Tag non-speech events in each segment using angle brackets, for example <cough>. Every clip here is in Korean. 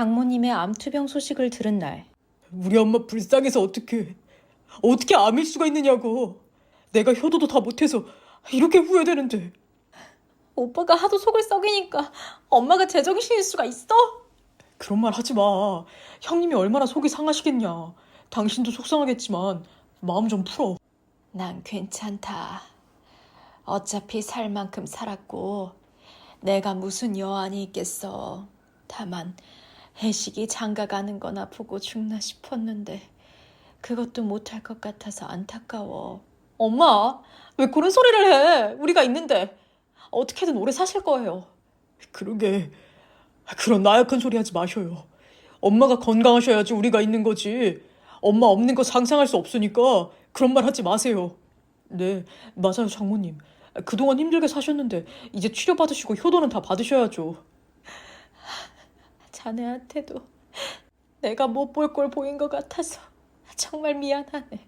장모님의 암투병 소식을 들은 날 우리 엄마 불쌍해서 어떻게 어떻게 암일 수가 있느냐고. 내가 효도도 다 못해서 이렇게 후회되는데. 오빠가 하도 속을 썩이니까 엄마가 제정신일 수가 있어? 그런 말 하지 마. 형님이 얼마나 속이 상하시겠냐. 당신도 속상하겠지만 마음 좀 풀어. 난 괜찮다. 어차피 살 만큼 살았고 내가 무슨 여한이 있겠어. 다만 해식이 장가 가는 건 아프고 죽나 싶었는데 그것도 못할 것 같아서 안타까워. 엄마, 왜 그런 소리를 해? 우리가 있는데 어떻게든 오래 사실 거예요. 그러게. 그런 나약한 소리 하지 마셔요. 엄마가 건강하셔야지 우리가 있는 거지. 엄마 없는 거 상상할 수 없으니까 그런 말 하지 마세요. 네, 맞아요, 장모님. 그동안 힘들게 사셨는데 이제 치료받으시고 효도는 다 받으셔야죠. 자네한테도 내가 못 볼 걸 보인 것 같아서 정말 미안하네.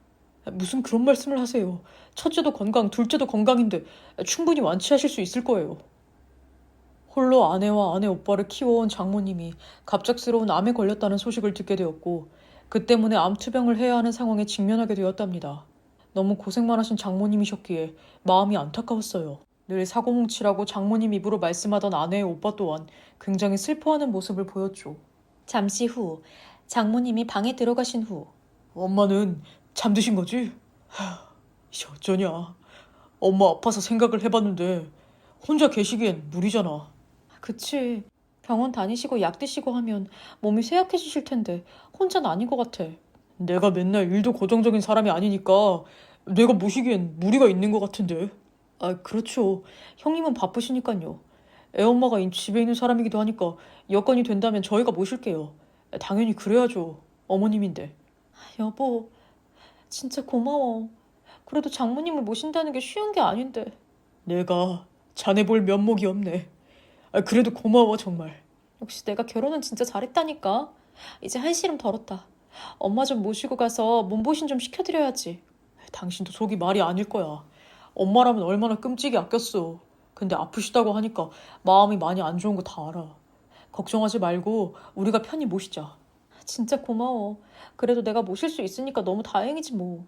무슨 그런 말씀을 하세요. 첫째도 건강, 둘째도 건강인데 충분히 완치하실 수 있을 거예요. 홀로 아내와 아내 오빠를 키워온 장모님이 갑작스러운 암에 걸렸다는 소식을 듣게 되었고 그 때문에 암투병을 해야 하는 상황에 직면하게 되었답니다. 너무 고생만 하신 장모님이셨기에 마음이 안타까웠어요. 늘 사고뭉치라고 장모님 입으로 말씀하던 아내의 오빠 또한 굉장히 슬퍼하는 모습을 보였죠. 잠시 후 장모님이 방에 들어가신 후 엄마는 잠드신 거지? 하, 이제 어쩌냐. 엄마 아파서 생각을 해봤는데 혼자 계시기엔 무리잖아. 그치 병원 다니시고 약 드시고 하면 몸이 쇠약해지실 텐데 혼자는 아닌 것 같아. 내가 맨날 일도 고정적인 사람이 아니니까 내가 모시기엔 무리가 있는 것 같은데. 아, 그렇죠. 형님은 바쁘시니까요. 애엄마가 이 집에 있는 사람이기도 하니까 여건이 된다면 저희가 모실게요. 당연히 그래야죠. 어머님인데. 여보 진짜 고마워. 그래도 장모님을 모신다는 게 쉬운 게 아닌데 내가 자네 볼 면목이 없네. 아, 그래도 고마워 정말. 역시 내가 결혼은 진짜 잘했다니까. 이제 한시름 덜었다. 엄마 좀 모시고 가서 몸보신 좀 시켜드려야지. 당신도 속이 말이 아닐 거야. 엄마라면 얼마나 끔찍이 아꼈어. 근데 아프시다고 하니까 마음이 많이 안 좋은 거 다 알아. 걱정하지 말고 우리가 편히 모시자. 진짜 고마워. 그래도 내가 모실 수 있으니까 너무 다행이지 뭐.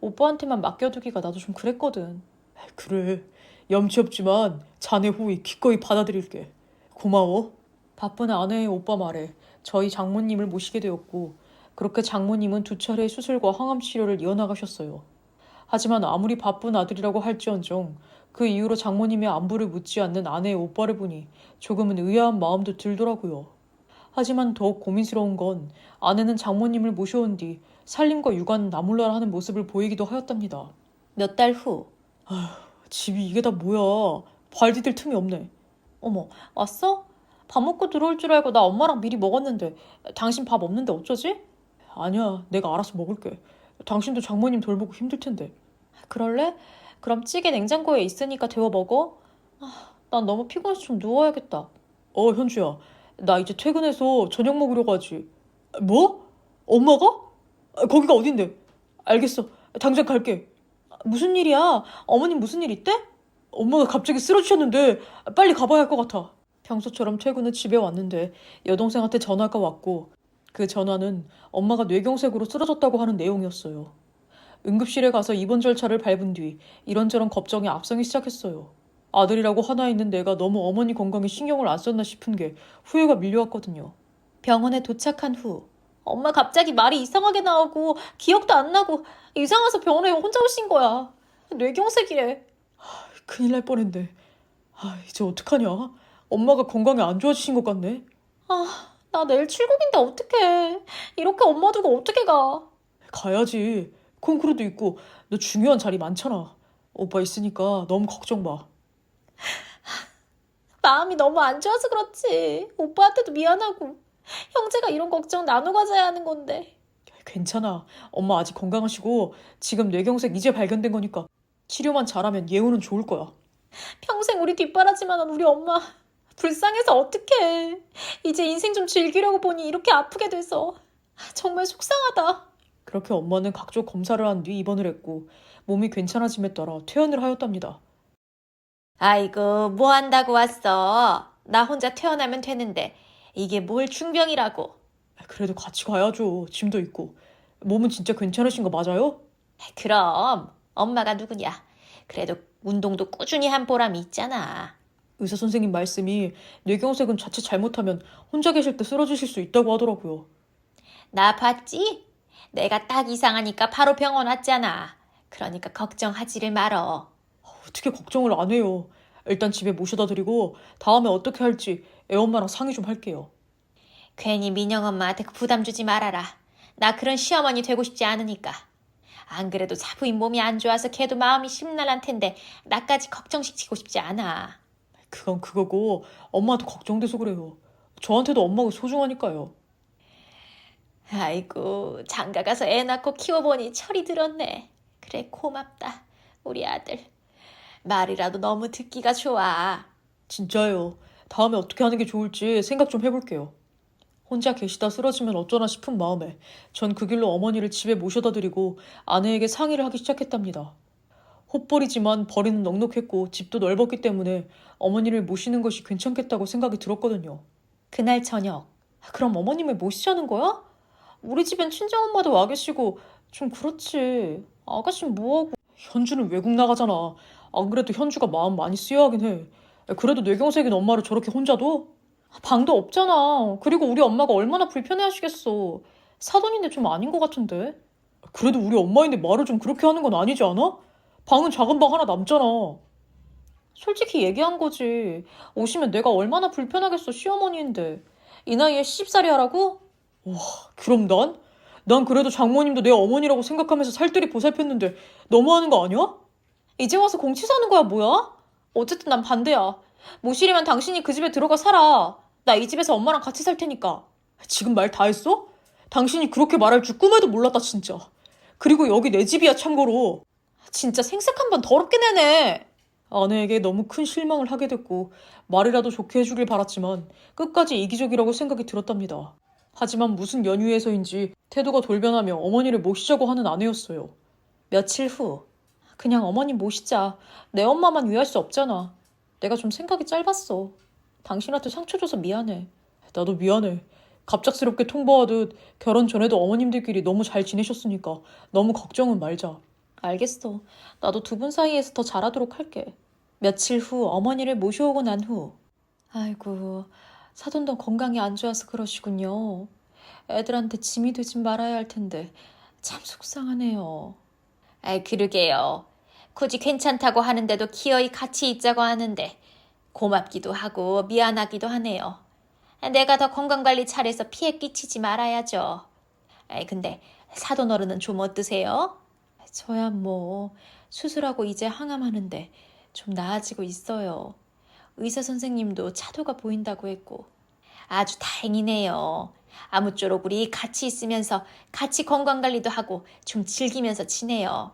오빠한테만 맡겨두기가 나도 좀 그랬거든. 그래. 염치 없지만 자네 호의 기꺼이 받아들일게. 고마워. 바쁜 아내의 오빠 말에 저희 장모님을 모시게 되었고 그렇게 장모님은 두 차례의 수술과 항암 치료를 이어나가셨어요. 하지만 아무리 바쁜 아들이라고 할지언정 그 이후로 장모님의 안부를 묻지 않는 아내의 오빠를 보니 조금은 의아한 마음도 들더라고요. 하지만 더욱 고민스러운 건 아내는 장모님을 모셔온 뒤 살림과 육아는 나몰라라 하는 모습을 보이기도 하였답니다. 몇 달 후. 집이 이게 다 뭐야. 발 디딜 틈이 없네. 어머, 왔어? 밥 먹고 들어올 줄 알고 나 엄마랑 미리 먹었는데 당신 밥 없는데 어쩌지? 아니야, 내가 알아서 먹을게. 당신도 장모님 돌보고 힘들 텐데. 그럴래? 그럼 찌개 냉장고에 있으니까 데워 먹어. 아, 난 너무 피곤해서 좀 누워야겠다. 어, 현주야. 나 이제 퇴근해서 저녁 먹으러 가지. 뭐? 엄마가? 아, 거기가 어딘데? 알겠어. 당장 갈게. 무슨 일이야? 어머님 무슨 일 있대? 엄마가 갑자기 쓰러지셨는데 빨리 가봐야 할 것 같아. 평소처럼 퇴근 후 집에 왔는데 여동생한테 전화가 왔고 그 전화는 엄마가 뇌경색으로 쓰러졌다고 하는 내용이었어요. 응급실에 가서 입원 절차를 밟은 뒤 이런저런 걱정이 앞서기 시작했어요. 아들이라고 하나 있는 내가 너무 어머니 건강에 신경을 안 썼나 싶은 게 후회가 밀려왔거든요. 병원에 도착한 후 엄마 갑자기 말이 이상하게 나오고 기억도 안 나고 이상해서 병원에 혼자 오신 거야. 뇌경색이래. 큰일 날 뻔했네. 아, 이제 어떡하냐? 엄마가 건강이 안 좋아지신 것 같네. 아, 나 내일 출국인데 어떡해. 이렇게 엄마 두고 어떻게 가. 가야지. 콩쿠르도 있고 너 중요한 자리 많잖아. 오빠 있으니까 너무 걱정 마. <laughs> 마음이 너무 안 좋아서 그렇지. 오빠한테도 미안하고. 형제가 이런 걱정 나눠 가져야 하는 건데. 괜찮아. 엄마 아직 건강하시고 지금 뇌경색 이제 발견된 거니까 치료만 잘하면 예우는 좋을 거야. 평생 우리 뒷바라지만 한 우리 엄마. 불쌍해서 어떡해. 이제 인생 좀 즐기려고 보니 이렇게 아프게 돼서. 정말 속상하다. 그렇게 엄마는 각종 검사를 한 뒤 입원을 했고 몸이 괜찮아짐에 따라 퇴원을 하였답니다. 아이고, 뭐 한다고 왔어? 나 혼자 태어나면 되는데. 이게 뭘 중병이라고. 그래도 같이 가야죠. 짐도 있고. 몸은 진짜 괜찮으신 거 맞아요? 그럼 엄마가 누구냐. 그래도 운동도 꾸준히 한 보람이 있잖아. 의사 선생님 말씀이 뇌경색은 자칫 잘못하면 혼자 계실 때 쓰러지실 수 있다고 하더라고요. 나 봤지? 내가 딱 이상하니까 바로 병원 왔잖아. 그러니까 걱정하지를 말어. 어떻게 걱정을 안 해요. 일단 집에 모셔다 드리고 다음에 어떻게 할지 애엄마랑 상의 좀 할게요. 괜히 민영 엄마한테 그 부담 주지 말아라. 나 그런 시어머니 되고 싶지 않으니까. 안 그래도 사부인 몸이 안 좋아서 걔도 마음이 심란할 텐데 나까지 걱정시키고 싶지 않아. 그건 그거고 엄마도 걱정돼서 그래요. 저한테도 엄마가 소중하니까요. 아이고 장가 가서 애 낳고 키워보니 철이 들었네. 그래 고맙다 우리 아들. 말이라도 너무 듣기가 좋아. 진짜요. 다음에 어떻게 하는 게 좋을지 생각 좀 해볼게요. 혼자 계시다 쓰러지면 어쩌나 싶은 마음에 전 그 길로 어머니를 집에 모셔다 드리고 아내에게 상의를 하기 시작했답니다. 헛벌이지만 벌이는 넉넉했고 집도 넓었기 때문에 어머니를 모시는 것이 괜찮겠다고 생각이 들었거든요. 그날 저녁 그럼 어머님을 모시자는 거야? 우리 집엔 친정엄마도 와 계시고 좀 그렇지. 아가씨는 뭐하고. 현주는 외국 나가잖아. 안 그래도 현주가 마음 많이 쓰여 하긴 해. 그래도 뇌경색인 엄마를 저렇게 혼자 둬? 방도 없잖아. 그리고 우리 엄마가 얼마나 불편해 하시겠어. 사돈인데 좀 아닌 것 같은데. 그래도 우리 엄마인데 말을 좀 그렇게 하는 건 아니지 않아? 방은 작은 방 하나 남잖아. 솔직히 얘기한 거지. 오시면 내가 얼마나 불편하겠어, 시어머니인데. 이 나이에 시집살이 하라고? 와, 그럼 난? 난 그래도 장모님도 내 어머니라고 생각하면서 살뜰히 보살폈는데 너무하는 거 아니야? 이제 와서 공치사는 거야, 뭐야? 어쨌든 난 반대야. 모시려면 당신이 그 집에 들어가 살아. 나 이 집에서 엄마랑 같이 살 테니까. 지금 말 다 했어? 당신이 그렇게 말할 줄 꿈에도 몰랐다, 진짜. 그리고 여기 내 집이야, 참고로. 진짜 생색 한 번 더럽게 내네. 아내에게 너무 큰 실망을 하게 됐고 말이라도 좋게 해주길 바랐지만 끝까지 이기적이라고 생각이 들었답니다. 하지만 무슨 연유에서인지 태도가 돌변하며 어머니를 모시자고 하는 아내였어요. 며칠 후 그냥 어머니 모시자. 내 엄마만 위할 수 없잖아. 내가 좀 생각이 짧았어. 당신한테 상처 줘서 미안해. 나도 미안해. 갑작스럽게 통보하듯 결혼 전에도 어머님들끼리 너무 잘 지내셨으니까 너무 걱정은 말자. 알겠어. 나도 두 분 사이에서 더 잘하도록 할게. 며칠 후 어머니를 모셔오고 난 후. 아이고, 사돈도 건강이 안 좋아서 그러시군요. 애들한테 짐이 되지 말아야 할 텐데 참 속상하네요. 아이 그러게요. 굳이 괜찮다고 하는데도 기어이 같이 있자고 하는데 고맙기도 하고 미안하기도 하네요. 내가 더 건강관리 잘해서 피해 끼치지 말아야죠. 아이 근데 사돈 어른은 좀 어떠세요? 저야 뭐 수술하고 이제 항암하는데 좀 나아지고 있어요. 의사 선생님도 차도가 보인다고 했고 아주 다행이네요. 아무쪼록 우리 같이 있으면서 같이 건강관리도 하고 좀 즐기면서 지내요.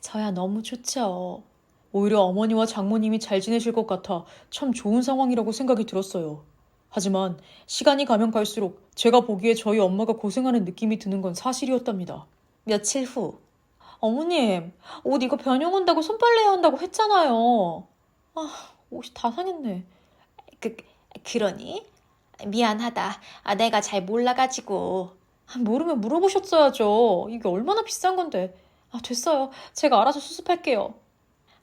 저야 너무 좋죠. 오히려 어머니와 장모님이 잘 지내실 것 같아 참 좋은 상황이라고 생각이 들었어요. 하지만 시간이 가면 갈수록 제가 보기에 저희 엄마가 고생하는 느낌이 드는 건 사실이었답니다. 며칠 후 어머님 옷 이거 변형 온다고 손빨래 한다고 했잖아요. 아 옷이 다 상했네. 그 그러니 미안하다. 아, 내가 잘 몰라가지고 아, 모르면 물어보셨어야죠. 이게 얼마나 비싼 건데. 아 됐어요. 제가 알아서 수습할게요.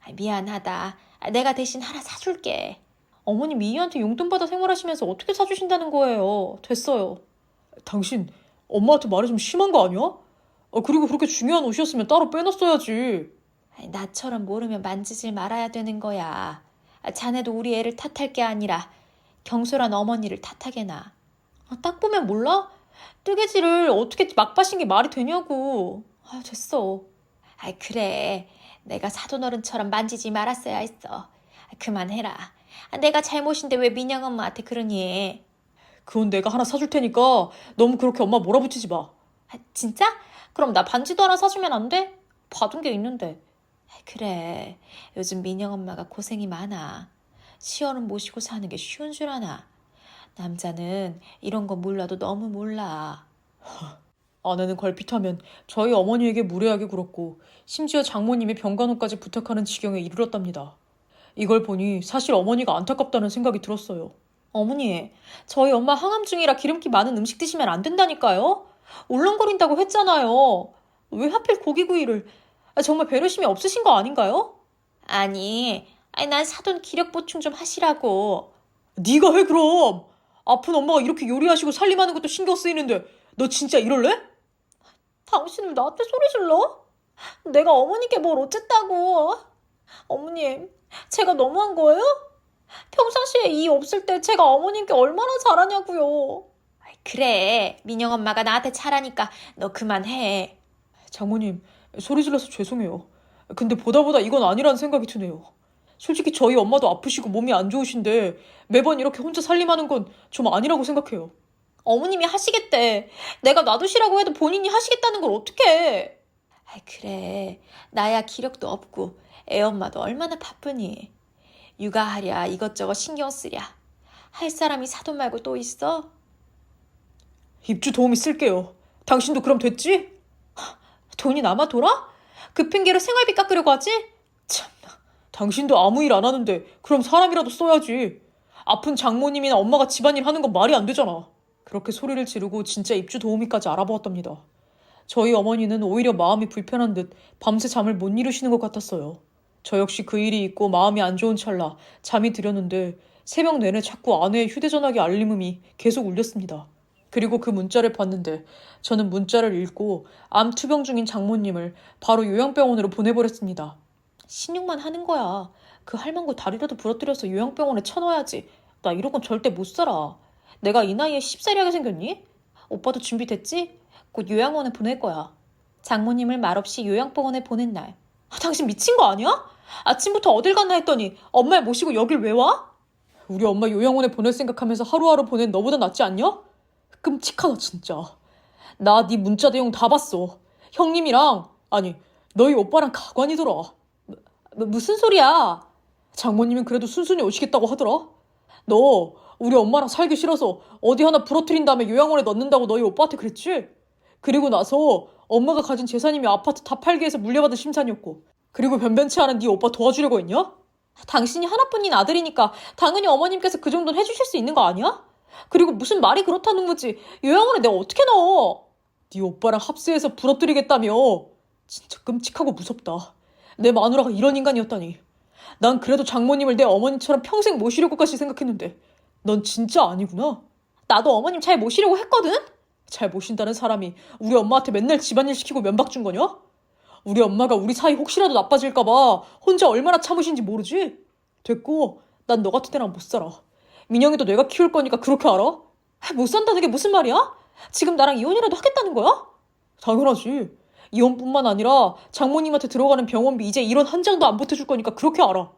아, 미안하다. 아, 내가 대신 하나 사줄게. 어머님 이희한테 용돈 받아 생활하시면서 어떻게 사주신다는 거예요. 됐어요. 당신 엄마한테 말이 좀 심한 거 아니야? 아, 그리고 그렇게 중요한 옷이었으면 따로 빼놨어야지. 나처럼 모르면 만지질 말아야 되는 거야. 아, 자네도 우리 애를 탓할 게 아니라 경솔한 어머니를 탓하게나. 아, 딱 보면 몰라? 뜨개질을 어떻게 막 바신 게 말이 되냐고. 아, 됐어. 아이 그래. 내가 사돈어른처럼 만지지 말았어야 했어. 아, 그만해라. 아, 내가 잘못인데 왜 민영 엄마한테 그러니? 그건 내가 하나 사줄 테니까 너무 그렇게 엄마 몰아붙이지 마. 아, 진짜? 그럼 나 반지도 하나 사주면 안 돼? 받은 게 있는데. 아, 그래. 요즘 민영 엄마가 고생이 많아. 시어른 모시고 사는 게 쉬운 줄 아나. 남자는 이런 거 몰라도 너무 몰라. <laughs> 아내는 걸핏하면 저희 어머니에게 무례하게 굴었고 심지어 장모님의 병간호까지 부탁하는 지경에 이르렀답니다. 이걸 보니 사실 어머니가 안타깝다는 생각이 들었어요. 어머니, 저희 엄마 항암 중이라 기름기 많은 음식 드시면 안 된다니까요? 울렁거린다고 했잖아요. 왜 하필 고기구이를? 아, 정말 배려심이 없으신 거 아닌가요? 아니, 아니 난 사돈 기력 보충 좀 하시라고. 네가 해 그럼. 아픈 엄마가 이렇게 요리하시고 살림하는 것도 신경 쓰이는데 너 진짜 이럴래? 당신은 나한테 소리 질러? 내가 어머니께 뭘 어쨌다고. 어머님, 제가 너무한 거예요? 평상시에 이 없을 때 제가 어머님께 얼마나 잘하냐고요. 그래, 민영 엄마가 나한테 잘하니까 너 그만해. 장모님, 소리 질러서 죄송해요. 근데 보다 보다 이건 아니라는 생각이 드네요. 솔직히 저희 엄마도 아프시고 몸이 안 좋으신데 매번 이렇게 혼자 살림하는 건 좀 아니라고 생각해요. 어머님이 하시겠대. 내가 놔두시라고 해도 본인이 하시겠다는 걸 어떡해. 아이, 그래. 나야 기력도 없고 애 엄마도 얼마나 바쁘니. 육아하랴 이것저것 신경 쓰랴. 할 사람이 사돈 말고 또 있어? 입주 도우미 쓸게요. 당신도 그럼 됐지? 돈이 남아 돌아? 그 핑계로 생활비 깎으려고 하지? 참나. 당신도 아무 일 안 하는데 그럼 사람이라도 써야지. 아픈 장모님이나 엄마가 집안일 하는 건 말이 안 되잖아. 그렇게 소리를 지르고 진짜 입주 도우미까지 알아보았답니다. 저희 어머니는 오히려 마음이 불편한 듯 밤새 잠을 못 이루시는 것 같았어요. 저 역시 그 일이 있고 마음이 안 좋은 찰나 잠이 들였는데 새벽 내내 자꾸 아내의 휴대전화기 알림음이 계속 울렸습니다. 그리고 그 문자를 봤는데 저는 문자를 읽고 암 투병 중인 장모님을 바로 요양병원으로 보내버렸습니다. 신용만 하는 거야. 그 할망구 다리라도 부러뜨려서 요양병원에 쳐넣어야지. 나 이런 건 절대 못 살아. 내가 이 나이에 십사리하게 생겼니? 오빠도 준비됐지? 곧 요양원에 보낼 거야. 장모님을 말없이 요양병원에 보낸 날. 아, 당신 미친 거 아니야? 아침부터 어딜 갔나 했더니 엄마를 모시고 여길 왜 와? 우리 엄마 요양원에 보낼 생각하면서 하루하루 보낸 너보다 낫지 않냐? 끔찍하다 진짜. 나 네 문자 내용 다 봤어. 형님이랑 아니 너희 오빠랑 가관이더라. 뭐, 무슨 소리야? 장모님은 그래도 순순히 오시겠다고 하더라. 너 우리 엄마랑 살기 싫어서 어디 하나 부러뜨린 다음에 요양원에 넣는다고 너희 오빠한테 그랬지? 그리고 나서 엄마가 가진 재산이며 아파트 다 팔게 해서 물려받은 심산이었고 그리고 변변치 않은 네 오빠 도와주려고 했냐? 당신이 하나뿐인 아들이니까 당연히 어머님께서 그 정도는 해주실 수 있는 거 아니야? 그리고 무슨 말이 그렇다는 거지. 요양원에 내가 어떻게 넣어? 네 오빠랑 합세해서 부러뜨리겠다며. 진짜 끔찍하고 무섭다. 내 마누라가 이런 인간이었다니. 난 그래도 장모님을 내 어머니처럼 평생 모시려고까지 생각했는데 넌 진짜 아니구나. 나도 어머님 잘 모시려고 했거든? 잘 모신다는 사람이 우리 엄마한테 맨날 집안일 시키고 면박 준 거냐? 우리 엄마가 우리 사이 혹시라도 나빠질까봐 혼자 얼마나 참으신지 모르지? 됐고, 난 너 같은 애랑 못 살아. 민영이도 내가 키울 거니까 그렇게 알아? 아, 못 산다는 게 무슨 말이야? 지금 나랑 이혼이라도 하겠다는 거야? 당연하지. 이혼뿐만 아니라 장모님한테 들어가는 병원비 이제 이런 한 장도 안 보태줄 거니까 그렇게 알아.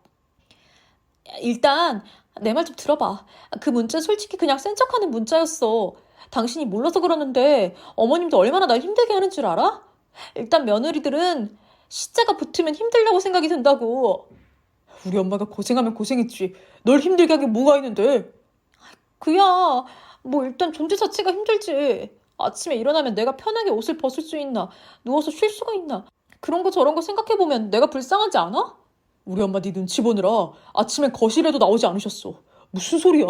일단 내 말 좀 들어봐. 그 문자 솔직히 그냥 센 척하는 문자였어. 당신이 몰라서 그러는데 어머님도 얼마나 날 힘들게 하는 줄 알아? 일단 며느리들은 시자가 붙으면 힘들다고 생각이 든다고. 우리 엄마가 고생하면 고생했지. 널 힘들게 한게 뭐가 있는데. 그야 뭐 일단 존재 자체가 힘들지. 아침에 일어나면 내가 편하게 옷을 벗을 수 있나, 누워서 쉴 수가 있나. 그런 거 저런 거 생각해보면 내가 불쌍하지 않아? 우리 엄마 네 눈치 보느라 아침엔 거실에도 나오지 않으셨어. 무슨 소리야.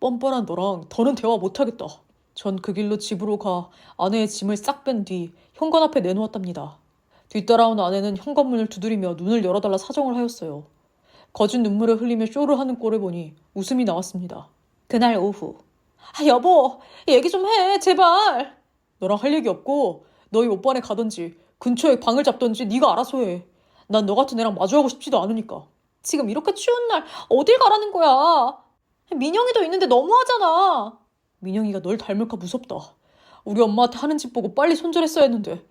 뻔뻔한 너랑 더는 대화 못하겠다. 전 그 길로 집으로 가 아내의 짐을 싹 뺀 뒤 현관 앞에 내놓았답니다. 뒤따라온 아내는 현관문을 두드리며 눈을 열어달라 사정을 하였어요. 거진 눈물을 흘리며 쇼를 하는 꼴을 보니 웃음이 나왔습니다. 그날 오후. 아, 여보, 얘기 좀 해, 제발. 너랑 할 얘기 없고 너희 오빠네 가든지 근처에 방을 잡든지 네가 알아서 해. 난 너 같은 애랑 마주하고 싶지도 않으니까. 지금 이렇게 추운 날 어딜 가라는 거야? 민영이도 있는데 너무하잖아. 민영이가 널 닮을까 무섭다. 우리 엄마한테 하는 짓 보고 빨리 손절했어야 했는데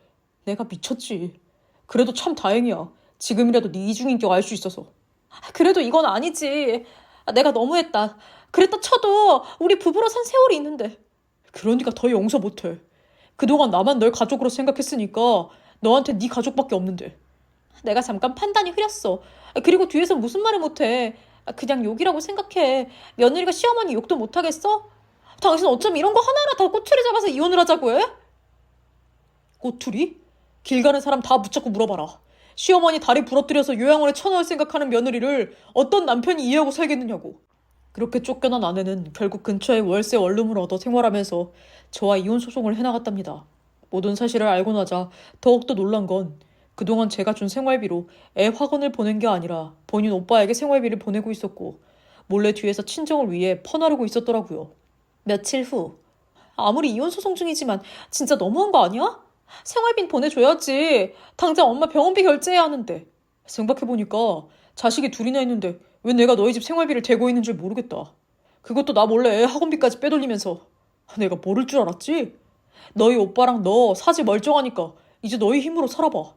내가 미쳤지. 그래도 참 다행이야. 지금이라도 네 이중인격 알 수 있어서. 그래도 이건 아니지. 아, 내가 너무했다. 그랬다 쳐도 우리 부부로 산 세월이 있는데. 그러니까 더 용서 못해. 그동안 나만 널 가족으로 생각했으니까 너한테 네 가족밖에 없는데. 내가 잠깐 판단이 흐렸어. 아, 그리고 뒤에서 무슨 말을 못해. 아, 그냥 욕이라고 생각해. 며느리가 시어머니 욕도 못하겠어? 당신 어쩜 이런 거 하나하나 다 꼬투리 잡아서 이혼을 하자고 해? 꼬투리? 길 가는 사람 다 붙잡고 물어봐라. 시어머니 다리 부러뜨려서 요양원에 쳐넣을 생각하는 며느리를 어떤 남편이 이해하고 살겠느냐고. 그렇게 쫓겨난 아내는 결국 근처에 월세 원룸을 얻어 생활하면서 저와 이혼 소송을 해나갔답니다. 모든 사실을 알고 나자 더욱더 놀란 건 그동안 제가 준 생활비로 애 학원을 보낸 게 아니라 본인 오빠에게 생활비를 보내고 있었고 몰래 뒤에서 친정을 위해 퍼나르고 있었더라고요. 며칠 후 아무리 이혼 소송 중이지만 진짜 너무한 거 아니야? 생활비 보내줘야지. 당장 엄마 병원비 결제해야 하는데. 생각해보니까 자식이 둘이나 있는데 왜 내가 너희 집 생활비를 대고 있는 줄 모르겠다. 그것도 나 몰래 애 학원비까지 빼돌리면서 내가 모를 줄 알았지? 너희 오빠랑 너 사지 멀쩡하니까 이제 너희 힘으로 살아봐.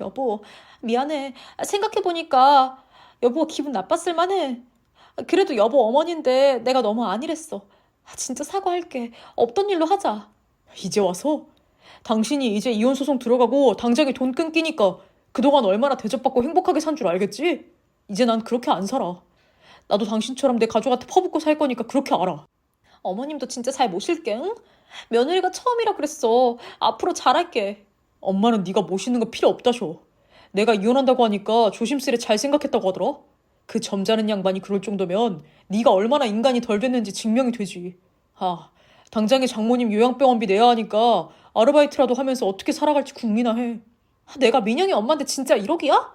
여보, 미안해. 생각해보니까 여보가 기분 나빴을 만해. 그래도 여보 어머니인데 내가 너무 안일했어. 진짜 사과할게. 없던 일로 하자. 이제 와서? 당신이 이제 이혼 소송 들어가고 당장에 돈 끊기니까 그동안 얼마나 대접받고 행복하게 산 줄 알겠지? 이제 난 그렇게 안 살아. 나도 당신처럼 내 가족한테 퍼붓고 살 거니까 그렇게 알아. 어머님도 진짜 잘 모실게, 응? 며느리가 처음이라 그랬어. 앞으로 잘할게. 엄마는 네가 모시는 거 필요 없다셔. 내가 이혼한다고 하니까 조심스레 잘 생각했다고 하더라. 그 점잖은 양반이 그럴 정도면 네가 얼마나 인간이 덜 됐는지 증명이 되지. 아, 당장에 장모님 요양병원비 내야 하니까 아르바이트라도 하면서 어떻게 살아갈지 궁리나 해. 아, 내가 민영이 엄마한테 진짜 1억이야?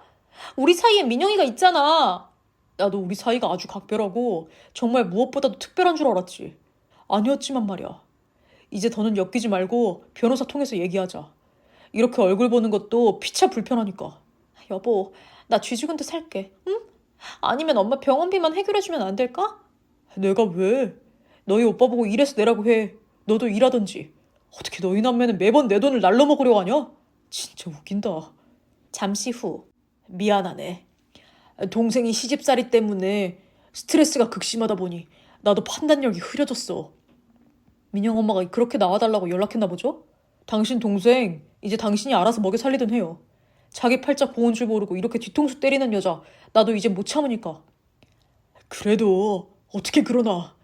우리 사이에 민영이가 있잖아. 나도 우리 사이가 아주 각별하고 정말 무엇보다도 특별한 줄 알았지. 아니었지만 말이야. 이제 더는 엮이지 말고 변호사 통해서 얘기하자. 이렇게 얼굴 보는 것도 피차 불편하니까. 여보, 나 쥐죽은 데 살게. 응? 아니면 엄마 병원비만 해결해주면 안 될까? 내가 왜? 너희 오빠 보고 일해서 내라고 해. 너도 일하던지. 어떻게 너희 남매는 매번 내 돈을 날로 먹으려고 하냐? 진짜 웃긴다. 잠시 후. 미안하네. 동생이 시집살이 때문에 스트레스가 극심하다 보니 나도 판단력이 흐려졌어. 민영 엄마가 그렇게 나와달라고 연락했나 보죠? 당신 동생 이제 당신이 알아서 먹여 살리든 해요. 자기 팔자 고운 줄 모르고 이렇게 뒤통수 때리는 여자 나도 이제 못 참으니까. 그래도 어떻게 그러나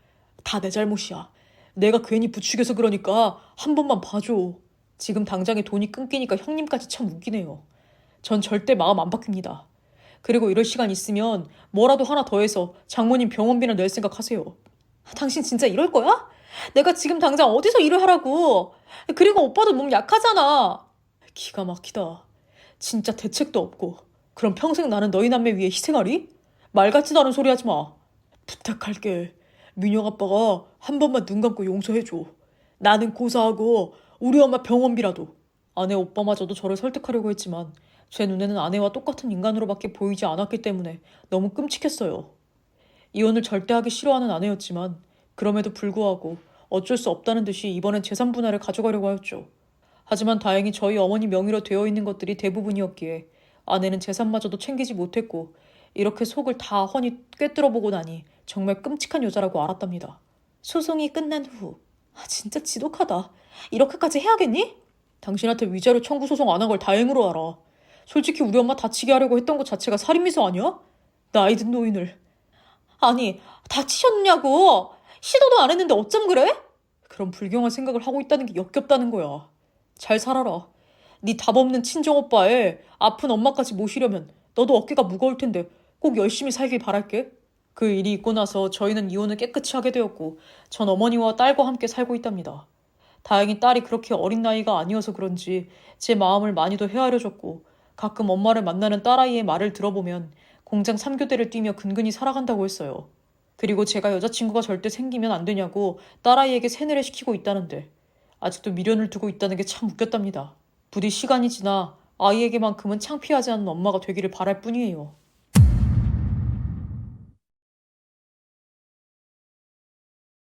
다 내 잘못이야. 내가 괜히 부추겨서 그러니까 한 번만 봐줘. 지금 당장에 돈이 끊기니까 형님까지 참 웃기네요. 전 절대 마음 안 바뀝니다. 그리고 이럴 시간 있으면 뭐라도 하나 더 해서 장모님 병원비나 낼 생각 하세요. 당신 진짜 이럴 거야? 내가 지금 당장 어디서 일을 하라고? 그리고 오빠도 몸 약하잖아. 기가 막히다. 진짜 대책도 없고 그럼 평생 나는 너희 남매 위해 희생하리? 말 같지도 않은 소리 하지 마. 부탁할게. 민영 아빠가 한 번만 눈 감고 용서해줘. 나는 고사하고 우리 엄마 병원비라도. 아내 오빠마저도 저를 설득하려고 했지만 제 눈에는 아내와 똑같은 인간으로밖에 보이지 않았기 때문에 너무 끔찍했어요. 이혼을 절대 하기 싫어하는 아내였지만 그럼에도 불구하고 어쩔 수 없다는 듯이 이번엔 재산 분할을 가져가려고 하였죠. 하지만 다행히 저희 어머니 명의로 되어 있는 것들이 대부분이었기에 아내는 재산마저도 챙기지 못했고 이렇게 속을 다 훤히 꿰뚫어보고 나니 정말 끔찍한 여자라고 알았답니다. 소송이 끝난 후 아, 진짜 지독하다. 이렇게까지 해야겠니? 당신한테 위자료 청구 소송 안 한 걸 다행으로 알아. 솔직히 우리 엄마 다치게 하려고 했던 것 자체가 살인미수 아니야? 나이 든 노인을. 아니, 다치셨냐고! 시도도 안 했는데 어쩜 그래? 그런 불경한 생각을 하고 있다는 게 역겹다는 거야. 잘 살아라. 네 답 없는 친정 오빠에 아픈 엄마까지 모시려면 너도 어깨가 무거울 텐데 꼭 열심히 살길 바랄게. 그 일이 있고 나서 저희는 이혼을 깨끗이 하게 되었고 전 어머니와 딸과 함께 살고 있답니다. 다행히 딸이 그렇게 어린 나이가 아니어서 그런지 제 마음을 많이도 헤아려줬고 가끔 엄마를 만나는 딸아이의 말을 들어보면 공장 3교대를 뛰며 근근히 살아간다고 했어요. 그리고 제가 여자친구가 절대 생기면 안 되냐고 딸아이에게 세뇌를 시키고 있다는데 아직도 미련을 두고 있다는 게 참 웃겼답니다. 부디 시간이 지나 아이에게만큼은 창피하지 않는 엄마가 되기를 바랄 뿐이에요.